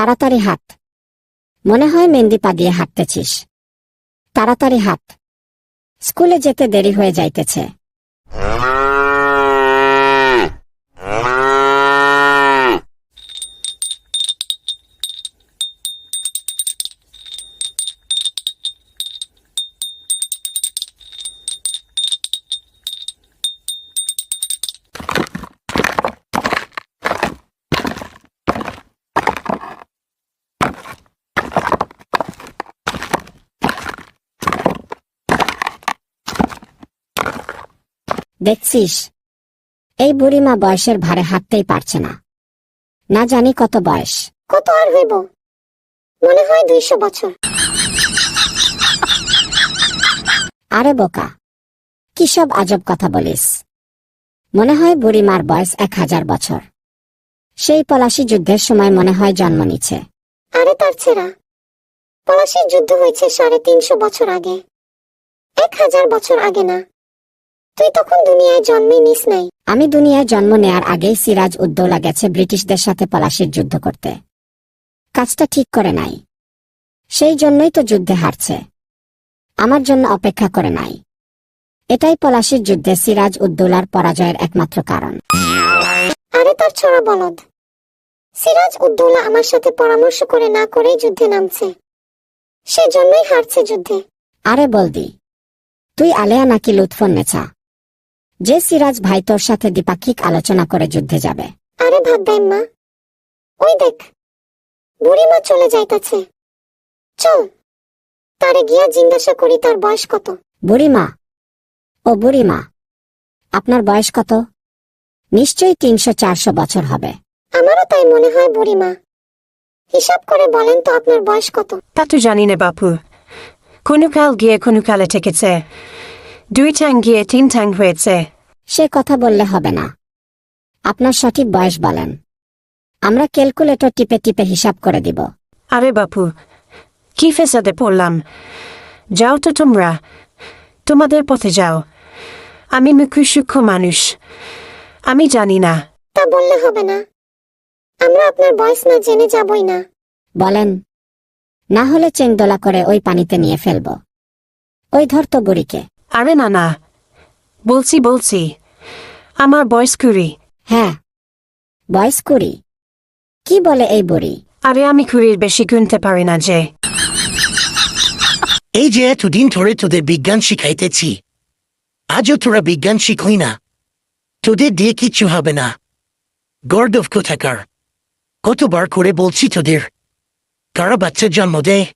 তাড়াতাড়ি হাত মনে হয় মেহেন্দি পা দিয়ে হাঁটতেছিস। তাড়াতাড়ি হাত স্কুলে যেতে দেরি হয়ে যাইতেছে। দেখছিস? এই বুড়িমা বয়সের ভারে হাঁটতেই পারছে না। না জানি কত বয়স। কত আর হইব? মনে হয় দুইশো বছর। আরে বোকা কি সব আজব কথা বলিস। মনে হয় বুড়িমার বয়স এক হাজার বছর। সেই পলাশি যুদ্ধের সময় মনে হয় জন্ম নিচ্ছে। আরে তার ছেড়া। পলাশির যুদ্ধ হয়েছে সাড়ে তিনশো বছর আগে। এক হাজার বছর আগে না। তুই তখন দুনিয়ায় জন্মে নিস নাই। আমি দুনিয়ায় জন্ম নেয়ার আগেই সিরাজ উদ্দৌলা গেছে ব্রিটিশদের সাথে পলাশির যুদ্ধ করতে। কাজটা ঠিক করে নাই। সেই জন্যই তো যুদ্ধে হারছে। আমার জন্য অপেক্ষা করে নাই। এটাই পলাশির যুদ্ধে সিরাজ উদ্দৌলার পরাজয়ের একমাত্র কারণ। আরে তার ছড়া বলদ। সিরাজ উদ্দৌলা আমার সাথে পরামর্শ করে না করেই যুদ্ধে নামছে। সেজন্যই হারছে যুদ্ধে। আরে বলদি তুই আলেয়া নাকি লুৎফন নেছা? যে সিরাজ ভাই তোর সাথে দ্বিপাক্ষিক আলোচনা করে যুদ্ধে যাবে। আরে ভাত দেন মা। ওই দেখ বুড়িমা চলে যাইতাছে। চল তারে গিয়া জিজ্ঞাসা করি তার বয়স কত। বুড়িমা ও বুড়িমা আপনার বয়স কত? নিশ্চয়ই তিনশো চারশো বছর হবে। আমারও তাই মনে হয় বুড়িমা। হিসাব করে বলেন তো আপনার বয়স কত। তা তো জানি না বাপু। কোনো কাল গিয়ে কোনো কালে ঠেকেছে। দুই ঠ্যাং গিয়ে তিন ঠ্যাং হয়েছে। সে কথা বললে হবে না। আপনার সঠিক বয়স বলেন। আমরা ক্যালকুলেটর টিপে টিপে হিসাব করে দিব। আরে বাপু কি ফেসাদে পড়লাম। যাও তো তোমরা। তোমাদের পথে যাও। আমি মুখু সূক্ষ্ম মানুষ। আমি জানি না। তা বললে হবে না। আমরা আপনার বয়স না জেনে যাবই না। বলেন না হলে চেংদোলা করে ওই পানিতে নিয়ে ফেলব। ওই ধর তো বুড়িকে। আরে না না। বলছি বলছি। আমার বয়স কুড়ি। হ্যাঁ। বয়স কুড়ি। কি বলে এই বুড়ি? আরে আমি কুড়ির বেশি গুনতে পারি না যে। এই যে এতদিন ধরে তোদের বিজ্ঞান শিখাইতেছি আজও তোরা বিজ্ঞান শিখলি না। তোদের দিয়ে কিচ্ছু হবে না। গর্দভ কোথাকার? কতবার করে বলছি তোদের কারা বাচ্চা জন্ম দেয়?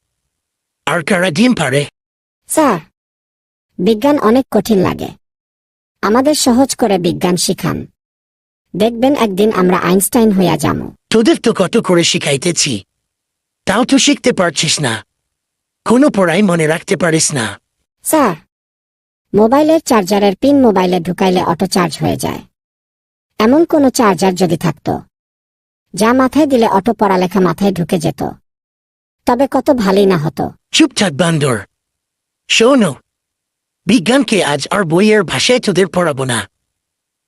আর কারা ডিম পারে স্যার বিজ্ঞান অনেক কঠিন লাগে। আমাদের সহজ করে বিজ্ঞান শিখান। দেখবেন একদিন আমরা আইনস্টাইন হইয়া যামু। তোদের তো কত করে শিখাইতেছি। তাও তো শিখতে পারছিস না। কোনো পড়াই মনে রাখতে পারিস না। স্যার মোবাইলের চার্জারের পিন মোবাইলে ঢুকাইলে অটো চার্জ হয়ে যায়। এমন কোনো চার্জার যদি থাকত যা মাথায় দিলে অটো পড়ালেখা মাথায় ঢুকে যেত। তবে কত ভালোই না হতো। চুপচাপ বান্দর। শোনো বিজ্ঞানকে আজ আর বইয়ের ভাষায় তোদের পড়াবো না।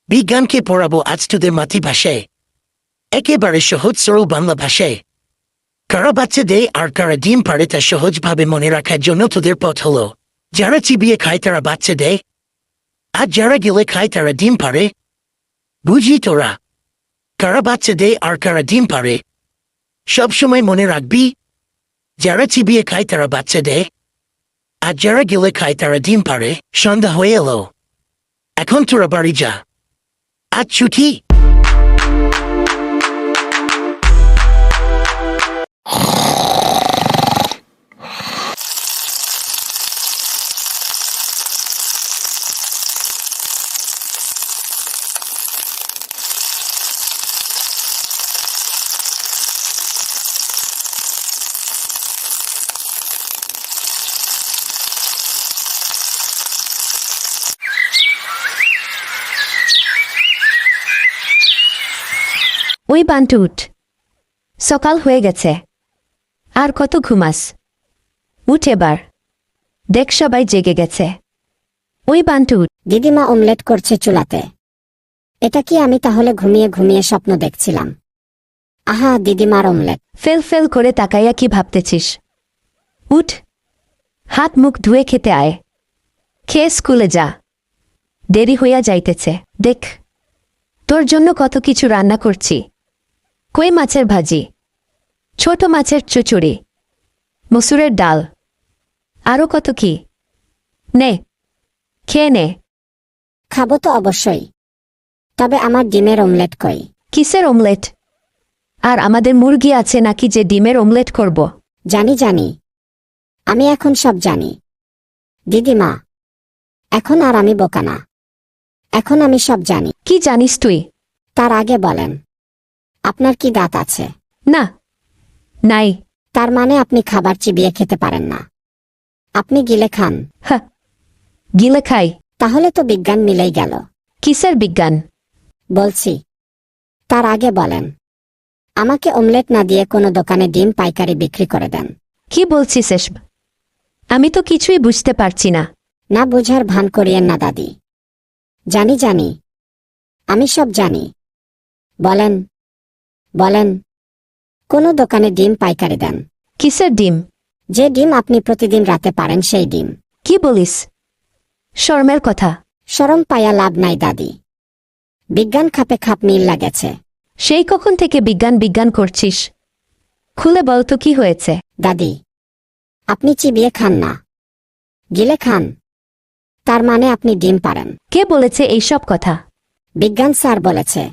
বিজ্ঞানকে পড়াবো আজ তোদের মাতৃভাষায়। একেবারে সহজ সরল বাংলা ভাষায়। কারা বাচ্চা দেয় আর কারা ডিম পারে তা সহজভাবে মনে রাখার জন্য তোদের পথ হলো। যারা চিবিয়ে খায় তারা বাচ্চা দেয়। আর যারা গেলে খায় তারা ডিম পারে বুঝি তোরা? কারা বাচ্চা দেয় আর কারা ডিম পারে সবসময় মনে রাখবি, যারা চিবিয়ে খায় তারা বাচ্চা দেয়। আর যারা গেলে খায় তারা ডিম পারে সন্ধ্যা হয়ে এলো ওই বান্টু উঠ। সকাল হয়ে গেছে। আর কত ঘুমাস উঠ এবার দেখ সবাই জেগে গেছে। ওই বান্টু উঠ। দিদিমা অমলেট করছে চুলাতে। এটা কি আমি তাহলে ঘুমিয়ে ঘুমিয়ে স্বপ্ন দেখছিলাম? আহা দিদিমার অমলেট। ফেল ফেল করে তাকাইয়া কি ভাবতেছিস? উঠ। হাত মুখ ধুয়ে খেতে আয়। খেয়ে স্কুলে যা। দেরি হইয়া যাইতেছে। দেখ। তোর জন্য কত কিছু রান্না করছি কই মাছের ভাজি? ছোট মাছের চুচুড়ি। মসুরের ডাল। আরও কত কি? নে খেয়ে নে। খাব তো অবশ্যই। তবে আমার ডিমের অমলেট কই? কিসের অমলেট? আর আমাদের মুরগি আছে নাকি যে ডিমের অমলেট করব? জানি জানি। আমি এখন সব জানি। দিদিমা এখন আর আমি বোকা না। এখন আমি সব জানি। কি জানিস তুই? তার আগে বলেন। আপনার কি দাঁত আছে? না নাই। তার মানে আপনি খাবার চিবিয়ে খেতে পারেন না। আপনি গিলে খান। হা গিলে খাই। তাহলে তো বিজ্ঞান মিলেই গেল। কিসের বিজ্ঞান? বলছি তার আগে বলেন আমাকে অমলেট না দিয়ে কোনো দোকানে ডিম পাইকারি বিক্রি করে দেন। কি বলছিস এসব? আমি তো কিছুই বুঝতে পারছি না। না বুঝার ভান করিয়েন না দাদি। জানি জানি। আমি সব জানি। বলেন বলেন কোন দোকানে ডিম পাইকারি দেন। কিসের ডিম? যে ডিম আপনি প্রতিদিন রাতে পারেন সেই ডিম। কি বলিস? শর্মের কথা। শরম পায়া লাভ নাই দাদি। বিজ্ঞান খাপে খাপ মিল লাগেছে। সেই কখন থেকে বিজ্ঞান বিজ্ঞান করছিস? খুলে বল তো কি হয়েছে? দাদি আপনি চিবিয়ে খান না। গিলে খান। তার মানে আপনি ডিম পারেন। কে বলেছে এইসব কথা? বিজ্ঞান স্যার বলেছে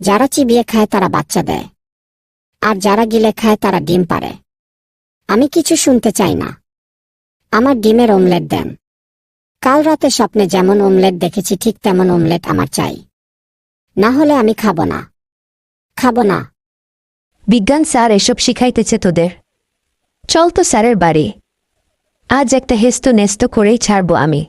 যারা চিবিয়ে খায় তারা বাচ্চা দেয়। আর যারা গিলে খায় তারা ডিম পারে। আমি কিছু শুনতে চাই না। আমার ডিমের অমলেট দেন। কাল রাতে স্বপ্নে যেমন অমলেট দেখেছি, ঠিক তেমন অমলেট আমার চাই। না হলে আমি খাব না। খাব না। বিজ্ঞান স্যার এসব শিখাইতেছে তোদের। চল তো স্যারের বাড়ি। আজ একটা হেস্ত নেস্ত করেই ছাড়বো আমি।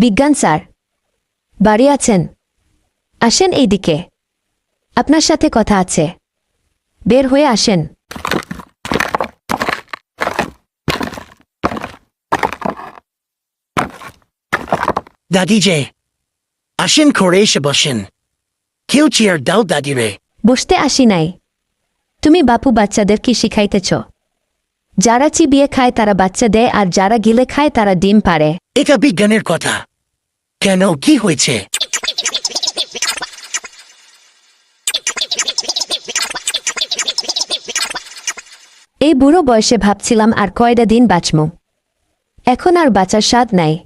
বিজ্ঞান স্যার বাড়ি আছেন। আসেন এইদিকে। আপনার সাথে কথা আছে। বের হয়ে আসেন। দাদি যে আসেন করে এসে বসেন। কেউ চেয়ার দাও দাদি রে। বসতে আসি নাই। তুমি বাপু বাচ্চাদের কি শিখাইতেছ? যারা চিবিয়ে খায় তারা বাচ্চা দেয় আর যারা গিলে খায় তারা ডিম পারে এটা বিজ্ঞানের কথা। কেন কি হয়েছে? এই বুড়ো বয়সে ভাবছিলাম আর কয়টা দিন বাঁচমু। এখন আর বাঁচার স্বাদ নাই।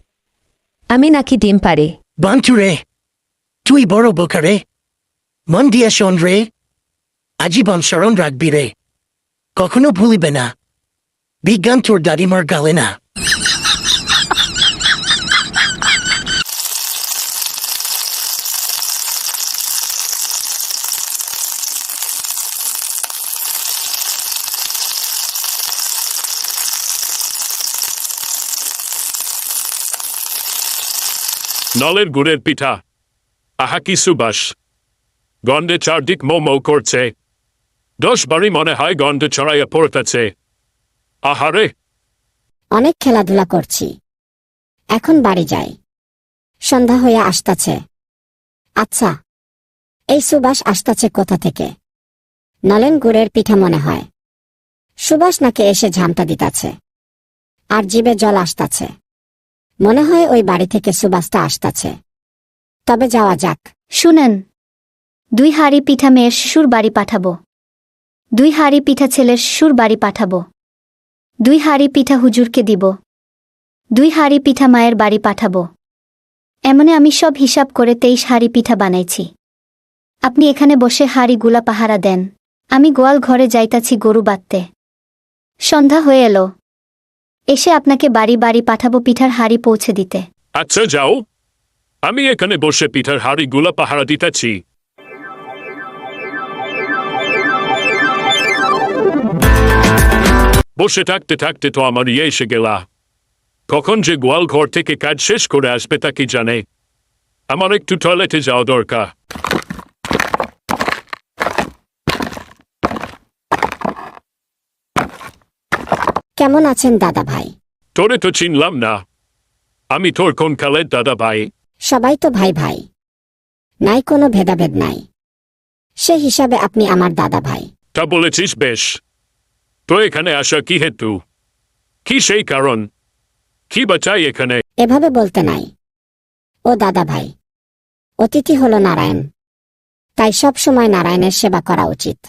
আমি নাকি ডিম পারি বান্টু রে তুই বড় বোকা রে। মন দিয়ে শোন রে আজীবন স্মরণ রাখবি রে। কখনো ভুলিবে না। বিজ্ঞান তোর দাদিমার গালে না। নলের গুড়ের পিঠা। আহা, কি সুবাস। গন্ধে চারদিক মোমো করছে। দশ বাড়ি মনে হয় গন্ধে ছড়াইয়া পড়তেছে। আহারে অনেক খেলাধুলা করছি। এখন বাড়ি যাই। সন্ধ্যা হয়ে আসতাছে। আচ্ছা এই সুবাস আসতাছে কোথা থেকে? নলেন গুড়ের পিঠা মনে হয়। সুবাস নাকে এসে ঝামটা দিতাছে। আর জিবে জল আসতাছে। মনে হয় ওই বাড়ি থেকে সুবাসটা আসতাছে। তবে যাওয়া যাক। শুনেন, দুই হাড়ি পিঠা মেয়ের শিশুর বাড়ি পাঠাবো। দুই হাড়ি পিঠা ছেলের শিশুর বাড়ি পাঠাবো। দুই হাড়ি পিঠা হুজুরকে দিব। দুই হাড়ি পিঠা মায়ের বাড়ি পাঠাবো। এমনে আমি সব হিসাব করে তেইশ হাড়ি পিঠা বানাইছি। আপনি এখানে বসে হাড়িগুলা পাহারা দেন। আমি গোয়াল ঘরে যাইতাছি গরু বাঁধতে। সন্ধ্যা হয়ে এলো। এসে আপনাকে বাড়ি বাড়ি পাঠাবো পিঠার হাড়ি পৌঁছে দিতে। আচ্ছা যাও। আমি এখানে বসে পিঠার হাড়িগুলা পাহারা দিতেছি। বসে থাকতে থাকতে তো আমার ইয়ে এসে গেলা। কখন যে গোয়াল ঘর থেকে কাজ শেষ করে আসবে তা কি জানে? আমার একটু টয়লেটে যাওয়া দরকার। কেমন আছেন দাদা ভাই? তোরে তো চিনলাম না। আমি তোর কোন কালের দাদা ভাই? সবাই তো ভাই ভাই। নাই কোনো ভেদাভেদ নাই। সে হিসাবে আপনি আমার দাদা ভাই। তা বলেছিস বেশ। তো এখানে আসা কি হেতু? কি সেই কারণ? কি বাঁচাই এখানে? এভাবে বলতে নাই। ও দাদা ভাই অতিথি হল নারায়ণ। তাই সব সময় নারায়ণের সেবা করা উচিত।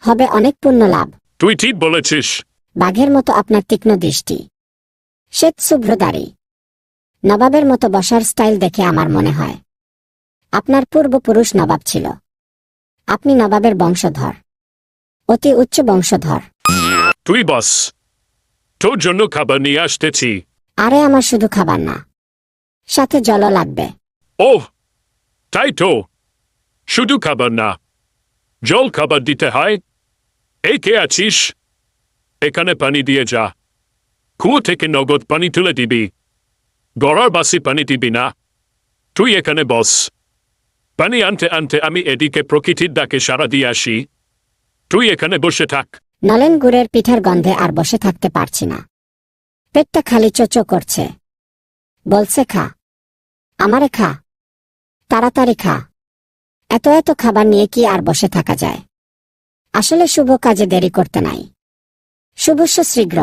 হবে অনেক পুণ্য লাভ। তুই ঠিক বলেছিস। বাঘের মতো আপনার তীক্ষ্ণ দৃষ্টি। শ্বেত শুভ্রদারি নবাবের মতো বসার স্টাইল দেখে আমার মনে হয়। আপনার পূর্বপুরুষ নবাব ছিল। আপনি নবাবের বংশধর। অতি উচ্চ বংশধর। তুই বস। তোর জন্য খাবার নিয়ে আসতেছি। আরে আমার শুধু খাবার না। সাথে জলও লাগবে। ওহ তাই তো। শুধু খাবার না। জল খাবার দিতে হয়। এই কে আছিস? এখানে পানি দিয়ে যা। কুয়ো থেকে নগদ পানি তুলে দিবি। গড়ার বাসি পানি দিবি না। তুই এখানে বস। পানি আনতে আনতে আমি এদিকে প্রকৃতির ডাকে সারা দিয়ে আসি। তুই এখানে বসে থাক। নলেন গুড়ের পিঠার গন্ধে আর বসে থাকতে পারছি না। পেটটা খালি চোচো করছে। বলছে, খা। আমারে খা। তাড়াতাড়ি খা। এত এত খাবার নিয়ে কি আর বসে থাকা যায়? আসলে শুভ কাজে দেরি করতে নাই। শুভস্য শীঘ্র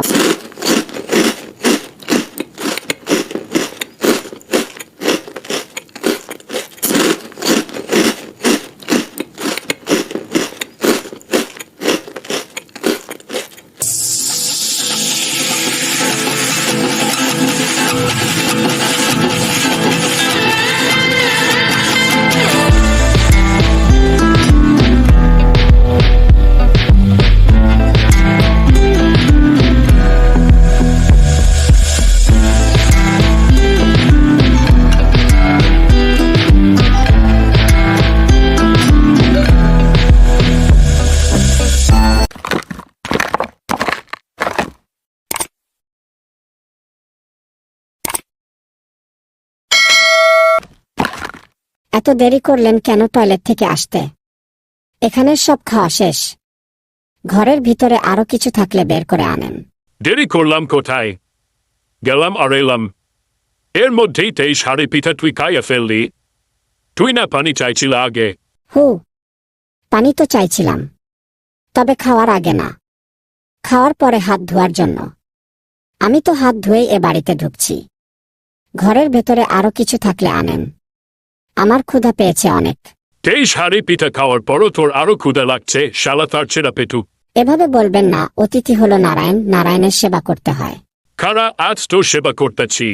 এত দেরি করলেন কেন টয়লেট থেকে আসতে? এখানে সব খাওয়া শেষ। ঘরের ভিতরে আরও কিছু থাকলে বের করে আনেন। দেরি করলাম কোথায়? গেলাম আর এলাম এর মধ্যেই তেই সাড়ে পিঠা তুই খাইয়া ফেললি। তুই না পানি চাইছিল আগে। হু পানি তো চাইছিলাম। তবে খাওয়ার আগে না। খাওয়ার পরে হাত ধোয়ার জন্য। আমি তো হাত ধুয়েই এ বাড়িতে ঢুকছি। ঘরের ভেতরে আরও কিছু থাকলে আনেন। আমার ক্ষুধা পেয়েছে অনেক। তেই হাড়ি পিঠা খাওয়ার পরও তোর আরও ক্ষুধা লাগছে শালা তার ছেড়া পেটু। এভাবে বলবেন না অতিথি হলো নারায়ণ নারায়ণের সেবা করতে হয়। খারা আজ তোর সেবা করতেছি।